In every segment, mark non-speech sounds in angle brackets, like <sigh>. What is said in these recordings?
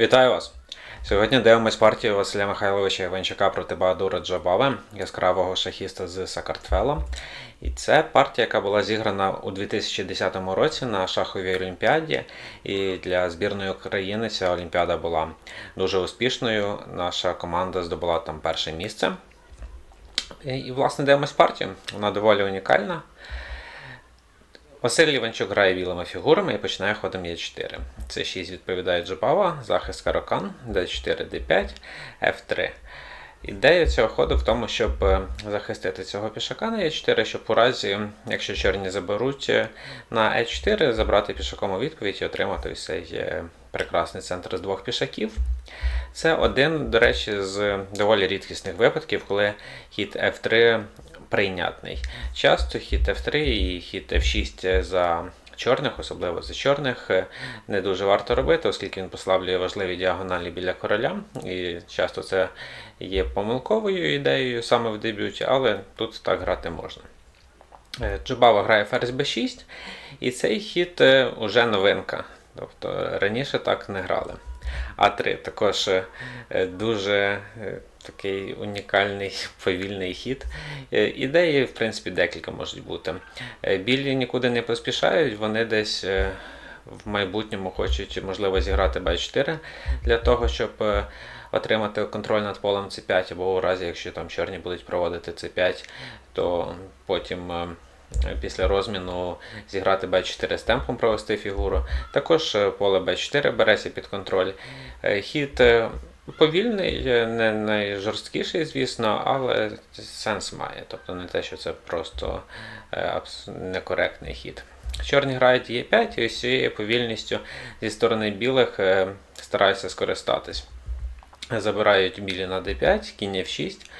Вітаю вас! Сьогодні дивимось партію Василя Михайловича Іванчука проти Баадура Джабави, яскравого шахіста з Сакартвела. І це партія, яка була зіграна у 2010 році на шаховій олімпіаді. І для збірної України ця олімпіада була дуже успішною. Наша команда здобула там перше місце. І власне, дивимось партію. Вона доволі унікальна. Василь Іванчук грає білими фігурами і починає ходом Е4. С6 відповідає Джабава, захист Каракан, Д4, Д5, Ф3. Ідея цього ходу в тому, щоб е, захистити цього пішака на Е4, щоб у разі, якщо чорні заберуть е, на Е4, забрати пішаком у відповідь і отримати ось цей е, прекрасний центр з двох пішаків. Це один, до речі, з доволі рідкісних випадків, коли хід F3 прийнятний. Часто хід F3 і хід F6 за чорних, особливо за чорних, не дуже варто робити, оскільки він послаблює важливі діагоналі біля короля. І часто це є помилковою ідеєю саме в дебюті, але тут так грати можна. Джубава грає ферзь b6, і цей хід уже новинка. Тобто раніше так не грали. А3 також е, дуже е, такий унікальний <laughs> повільний хід. Е, ідеї, в принципі, декілька можуть бути. Білі нікуди не поспішають, вони десь в майбутньому хочуть, можливо, зіграти Б4 для того, щоб отримати контроль над полем С5, або у разі, якщо там чорні будуть проводити С5, то потім після розміну зіграти b4 з темпом провести фігуру. Також е, поле b4 береться під контроль. Е, хід е, повільний, не найжорсткіший, звісно, але сенс має. Тобто не те, що це просто некоректний хід. Чорні грають Е5 і ось цією повільністю зі сторони білих стараються скористатись. Забирають білі на d5, кінь f6,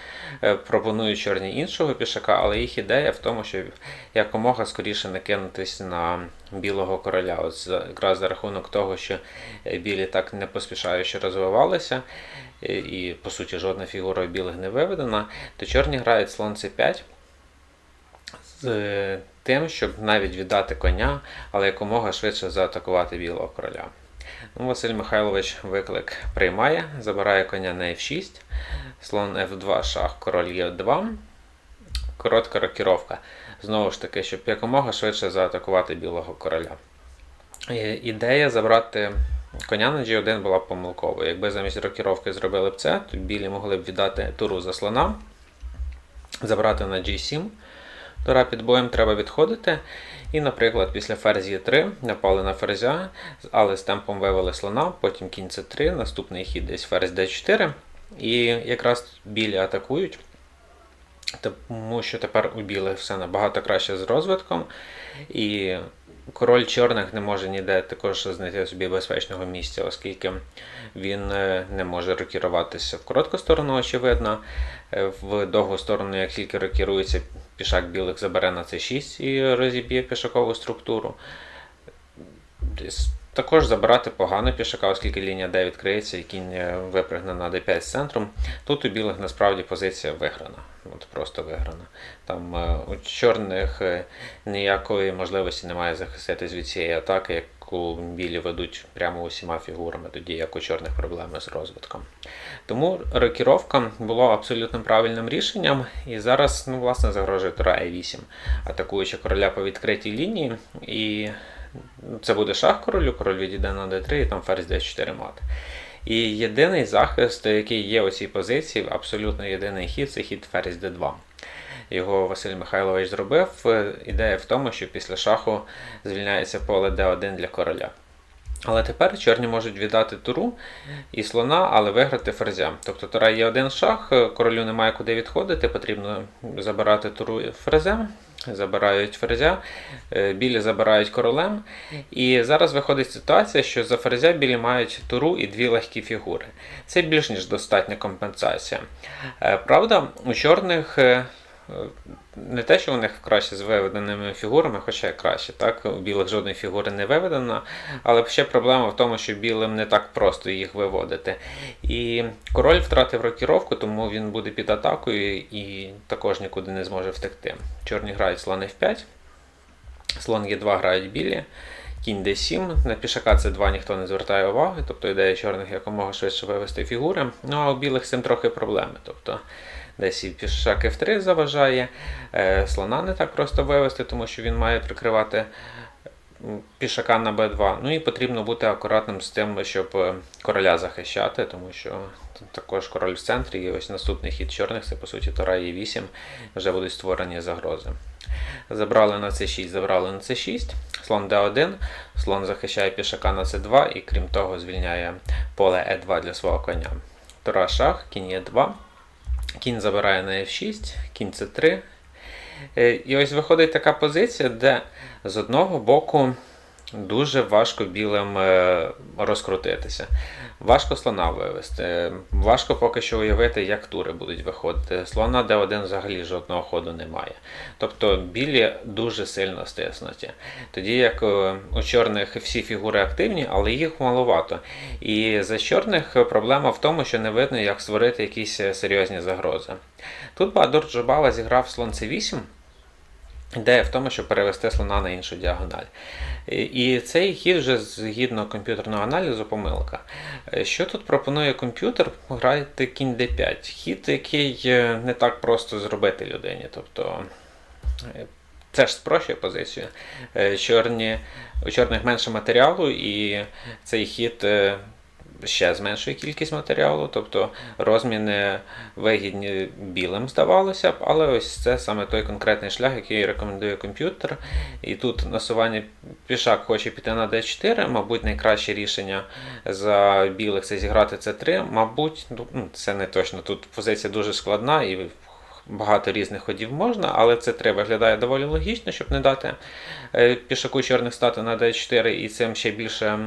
е, пропонують чорні іншого пішака, але їх ідея в тому, щоб якомога скоріше накинутися на білого короля. От якраз за рахунок того, що е, білі так не поспішаючи розвивалися, е, і, по суті, жодна фігура білих не виведена, то чорні грають слон c5 з тим, щоб навіть віддати коня, але якомога швидше заатакувати білого короля. Василь Михайлович виклик приймає, забирає коня на F6, слон F2, шах, король Е2. Коротка рокіровка. Знову ж таки, щоб якомога швидше заатакувати білого короля. Ідея забрати коня на G1 була б помилковою. Якби замість рокіровки зробили б це, то білі могли б віддати туру за слона, забрати на G7. Тура під боєм треба відходити. І, наприклад, після ферзі 3 напали на ферзя, але з темпом вивели слона, потім кінь c3, наступний хід десь ферзь d4. І якраз білі атакують, тому що тепер у білих все набагато краще з розвитком. І король чорних не може ніде також знайти собі безпечного місця, оскільки він е, не може рокіруватися в коротку сторону, очевидно. Е, в довгу сторону, як тільки рокірується, пішак білих забере на c6 і розіб'є пішакову структуру. Також забирати погано пішака, оскільки лінія D відкриється і кінь е, випригне на D5 з центром. Тут у білих насправді позиція виграна. От Просто виграна. Там е, У чорних е, ніякої можливості немає захиститись від цієї атаки, яку білі ведуть прямо усіма фігурами, тоді як у чорних проблеми з розвитком. Тому рокіровка була абсолютно правильним рішенням. І зараз ну, власне, загрожує Тура E8, атакуючи короля по відкритій лінії. і це буде шах королю, король відійде на d3 і там ферзь d4 мат. І єдиний захист, який є у цій позиції, абсолютно єдиний хід це хід ферзь d2. Його Василь Михайлович зробив. Ідея в тому, що після шаху звільняється поле d1 для короля. Але тепер чорні можуть віддати туру і слона, але виграти ферзя. Тобто тура є один шах, королю немає куди відходити, потрібно забирати туру ферзем. Забирають ферзя, е, білі забирають королем. І зараз виходить ситуація, що за ферзя білі мають туру і дві легкі фігури. Це більш ніж достатня компенсація. Е, правда, у чорних е, не те, що у них краще з виведеними фігурами, хоча краще. так, У білих жодної фігури не виведена, але ще проблема в тому, що білим не так просто їх виводити. І король втратив рокіровку, тому він буде під атакою і також нікуди не зможе втекти. Чорні грають слон F5, слон Е2 грають білі. кінь d7. На пішака c2 ніхто не звертає уваги, тобто ідея чорних якомога швидше вивести фігури. Ну а у білих з цим трохи проблеми. Тобто десь і пішак f3 заважає, е, слона не так просто вивести, тому що він має прикривати пішака на b2. Ну і потрібно бути акуратним з тим, щоб е, короля захищати, тому що також король в центрі, і ось наступний хід чорних, це по суті Тора e 8 вже будуть створені загрози. Забрали на c6, забрали на c6, слон d1, слон захищає пішака на c2 і крім того звільняє поле e2 для свого коня. Тора шах, кінь e2, кінь забирає на f6, кінь c3. Е, І ось виходить така позиція, де з одного боку дуже важко білим е, розкрутитися. Важко слона вивести. Е, Важко поки що уявити, як тури будуть виходити. Слона D1 взагалі жодного ходу немає. Тобто білі дуже сильно стиснуті. Тоді як е, у чорних всі фігури активні, але їх маловато. І за чорних проблема в тому, що не видно, як створити якісь серйозні загрози. Тут Бадур Джабала зіграв слон c8. Ідея в тому, щоб перевести слона на іншу діагональ. І- цей хід вже згідно комп'ютерного аналізу помилка. Е, Що тут пропонує комп'ютер? Грайте кінь d5. Хід, який е, не так просто зробити людині. Тобто е, це ж спрощує позицію. Чорні, у чорних менше матеріалу, і цей хід ще зменшує кількість матеріалу, тобто розміни вигідні білим здавалося б, але ось це саме той конкретний шлях, який рекомендує комп'ютер. І тут насування пішак хоче піти на d4, мабуть, найкраще рішення за білих це зіграти c3. Мабуть, ну, ну, це не точно. Тут позиція дуже складна і багато різних ходів можна, але c3 виглядає доволі логічно, щоб не дати е, пішаку чорних стати на d4 і цим ще більше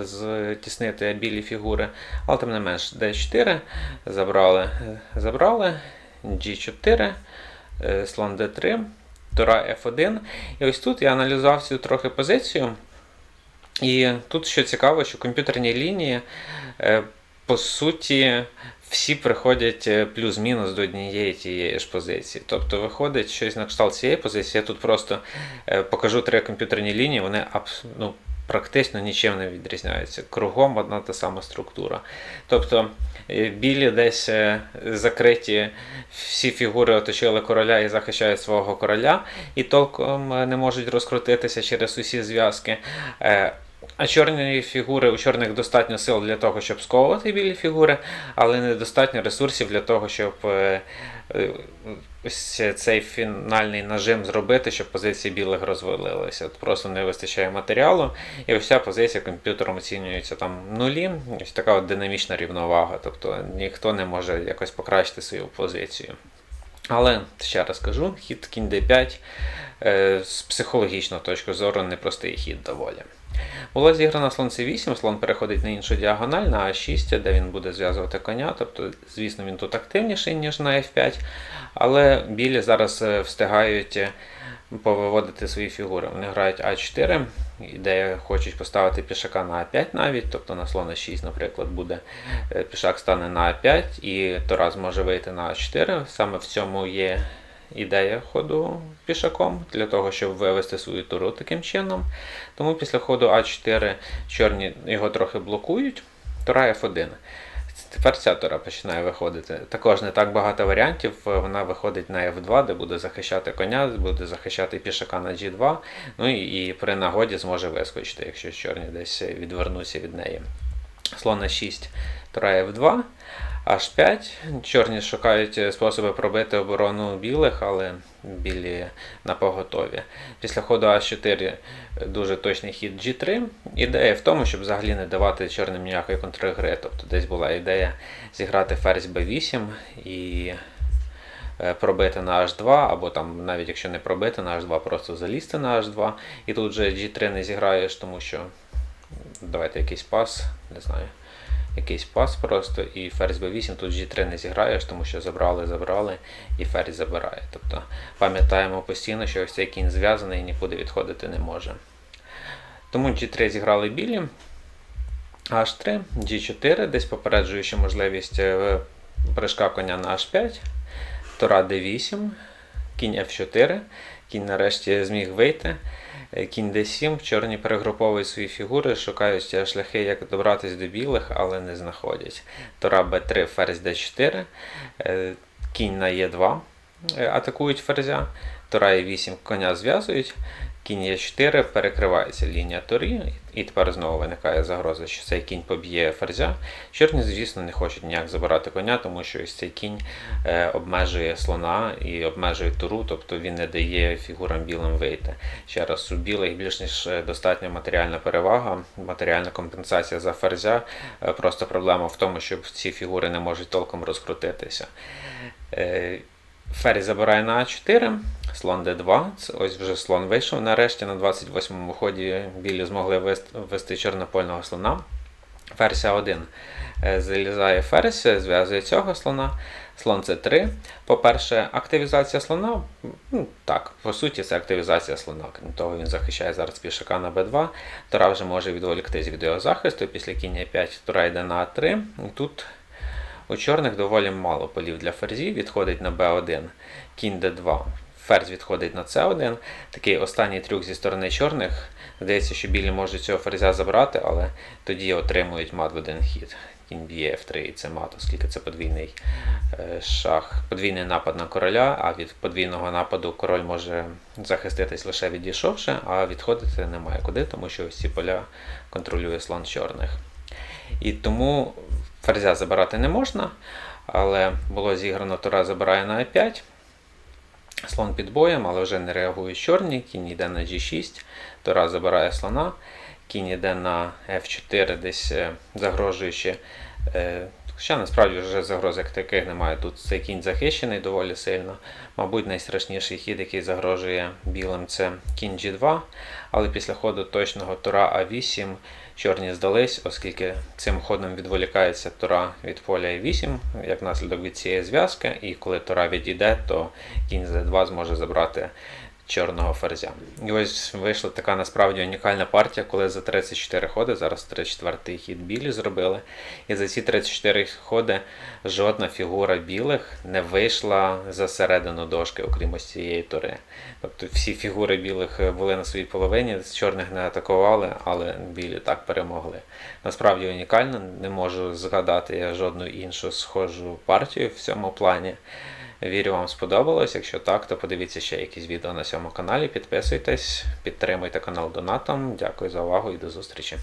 зтіснити білі фігури. Але тим не менш, d4 забрали, забрали, g4, е, слон d3, тура f1. І ось тут я аналізував цю трохи позицію. І тут що цікаво, що комп'ютерні лінії, е, по суті, всі приходять е, плюс-мінус до однієї тієї ж позиції. Тобто виходить щось на кшталт цієї позиції. Я тут просто покажу три комп'ютерні лінії, вони абс- ну, практично нічим не відрізняються. Кругом одна та сама структура. Тобто е, білі десь е, закриті, всі фігури оточили короля і захищають свого короля, і толком е, не можуть розкрутитися через усі зв'язки. А чорні фігури, у чорних достатньо сил для того, щоб сковувати білі фігури, але недостатньо ресурсів для того, щоб е, е, ось цей фінальний нажим зробити, щоб позиції білих розвалилися. От Просто не вистачає матеріалу, і ця позиція комп'ютером оцінюється там нулі. Ось така от динамічна рівновага. Тобто ніхто не може якось покращити свою позицію. Але ще раз кажу, хід кінь d5 е, з психологічної точки зору непростий хід доволі. Була зіграна слон c8, слон переходить на іншу діагональ, на a6, де він буде зв'язувати коня. Тобто, звісно, він тут активніший, ніж на f5. Але білі зараз е, встигають е, повиводити свої фігури. Вони грають а4, ідея хочуть поставити пішака на а5 навіть, тобто на слон а6, наприклад, буде е, пішак стане на а5, і Тарас може вийти на а4. Саме в цьому є ідея ходу пішаком для того, щоб вивести свою туру таким чином. Тому після ходу А4 чорні його трохи блокують. Тура F1. Тепер ця тура починає виходити. Також не так багато варіантів. Вона виходить на F2, де буде захищати коня, буде захищати пішака на G2. Ну і, і при нагоді зможе вискочити, якщо чорні десь відвернуться від неї. Слон А6, тура F2. H5. Чорні шукають е, способи пробити оборону білих, але білі на поготові. Після ходу А4 дуже точний хід G3. Ідея в тому, щоб взагалі не давати чорним ніякої контргри. Тобто десь була ідея зіграти ферзь B8 і е, пробити на H2, або там, навіть якщо не пробити на H2, просто залізти на H2. І тут вже G3 не зіграєш, тому що давайте якийсь пас, не знаю якийсь пас просто, і ферзь b8 тут g3 не зіграєш, тому що забрали, забрали, і ферзь забирає. Тобто пам'ятаємо постійно, що ось цей кінь зв'язаний і нікуди відходити не може. Тому g3 зіграли білі. H3, G4, десь попереджуючи можливість е, прыжка коня на H5, Тура D8, кінь F4, кінь нарешті зміг вийти. Е, Кінь d7, чорні перегруповують свої фігури, шукають е, шляхи, як добратися до білих, але не знаходять. Тора b3, ферзь d4, е, кінь на e2 е, атакують ферзя, Тора e8 коня зв'язують, кінь e4 перекривається лінія торі, і тепер знову виникає загроза, що цей кінь поб'є ферзя. Чорні, звісно, не хочуть ніяк забирати коня, тому що ось цей кінь е, обмежує слона і обмежує туру, тобто він не дає фігурам білим вийти. Ще раз, у білих більш ніж е, достатня матеріальна перевага, матеріальна компенсація за ферзя. Е, Просто проблема в тому, що ці фігури не можуть толком розкрутитися. Е, Ферзь забирає на А4, слон Д2. Ось вже слон вийшов. Нарешті на 28-му ході білі змогли ввести чорнопольного слона. Ферзь А1 Е, залізає ферзь, зв'язує цього слона. Слон С3. По-перше, активізація слона. Ну, так, по суті, це активізація слона. Крім того, він захищає зараз пішака на Б2. Тора вже може відволіктись від його захисту. Після кіння 5 Тора йде на А3. Тут у чорних доволі мало полів для ферзів, відходить на b1, кінь d2, ферзь відходить на c1. Такий останній трюк зі сторони чорних. Здається, що білі можуть цього ферзя забрати, але тоді отримують мат в один хід. Кінь б'є f3 і це мат, оскільки це подвійний е, шах, подвійний напад на короля, а від подвійного нападу король може захиститись лише відійшовши, а відходити немає куди, тому що ось поля контролює слон чорних. І тому ферзя забирати не можна, але було зіграно Тура забирає на e5. Слон під боєм, але вже не реагує чорні, кінь йде на G6, Тора забирає слона, кінь йде на F4, десь е, загрожуючи. Хоча насправді вже загроз як таких немає. Тут цей кінь захищений доволі сильно. Мабуть, найстрашніший хід, який загрожує білим, це кінь G2. Але після ходу точного тура А8 чорні здались, оскільки цим ходом відволікається тура від поля А8, як наслідок від цієї зв'язки. І коли тура відійде, то кінь з 2 зможе забрати чорного ферзя. І ось вийшла така насправді унікальна партія, коли за 34 ходи, зараз 34 хід білі зробили. І за ці 34 ходи жодна фігура білих не вийшла за середину дошки, окрім ось цієї тури. Тобто всі фігури білих були на своїй половині, з чорних не атакували, але білі так перемогли. Насправді унікально, не можу згадати я жодну іншу схожу партію в цьому плані. Вірю, вам сподобалось. Якщо так, то подивіться ще якісь відео на цьому каналі. Підписуйтесь, підтримуйте канал донатом. Дякую за увагу і до зустрічі.